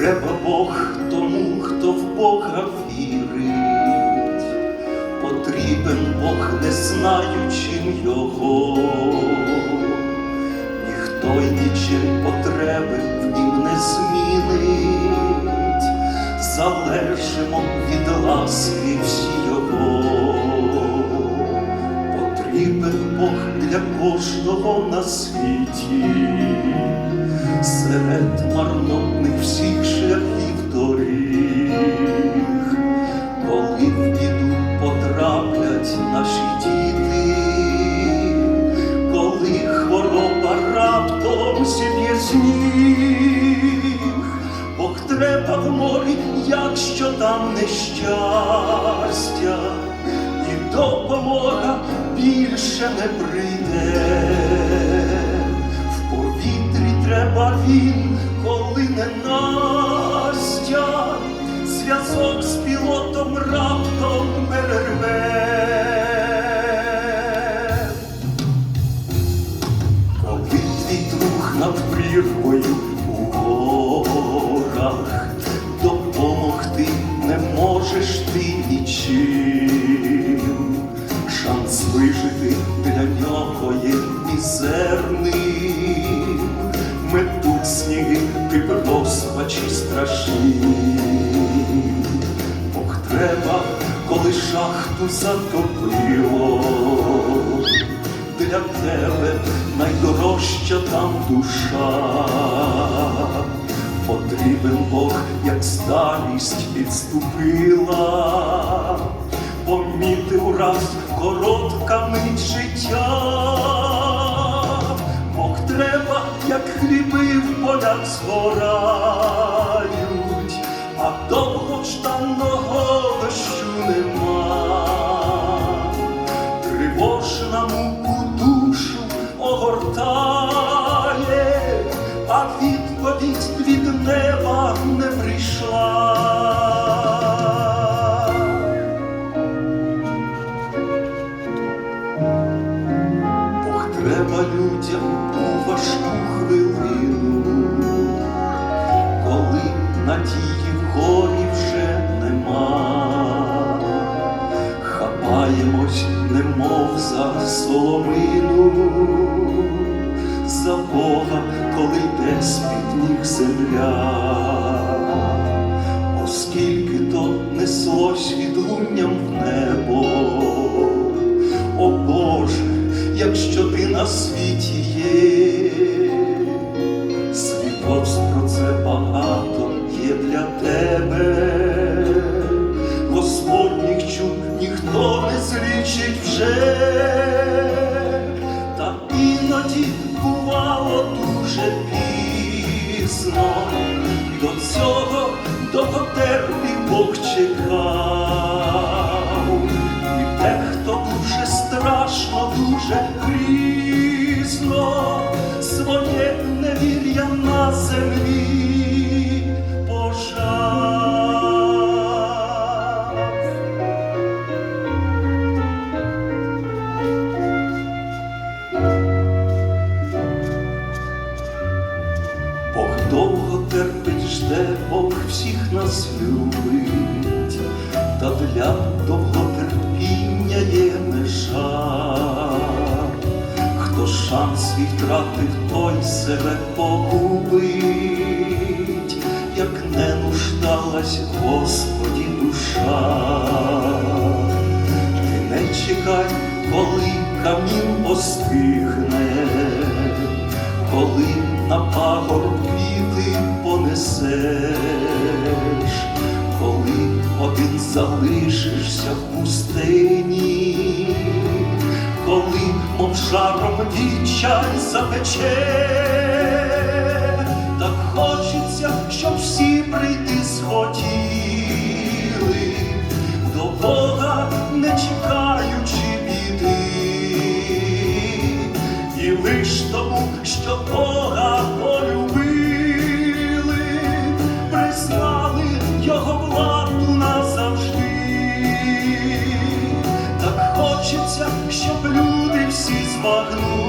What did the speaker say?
Треба Бог тому, хто в Бога вірить, потрібен Бог, не знаючим його, ніхто й нічим потреби в нім не змінить, залежимо від ласки всі його, потрібен Бог для кожного на світі, серед марно. Сніг, Бог треба в морі, якщо там нещастя, і допомога більше не прийде. В повітрі треба він, коли не Настя, зв'язок з прірвою у горах, допомогти не можеш ти нічим. Шанс вижити для нього є мізерним. Метуть сніги, ти розпачі страшні. Бог треба, коли шахту затопило для тебе найдорожча там душа. Потрібен Бог, як старість підступила, помітив раз коротка мить життя. Бог треба, як хліби в полях згорають, а довгожданого дощу нема за соломину, за Бога, коли йде з-під ніг земля, оскільки то неслось відлунням в небо. О Боже, якщо ти на світі є, пізно. До цього довготерпів Бог чекав, довго терпить, жде, Бог всіх нас любить, та для довготерпіння є межа. Хто шанс свій втратив, той себе погубить, як не нуждалась Господі душа. Ти не чекай, коли камін остигне, коли на пагорб квіти понесеш, коли один залишишся в пустині, коли мов жаром відчай запече, так хочеться, щоб всі прийти схотіли до Бога, не чекаючи біди, і лиш тому, що Бога всі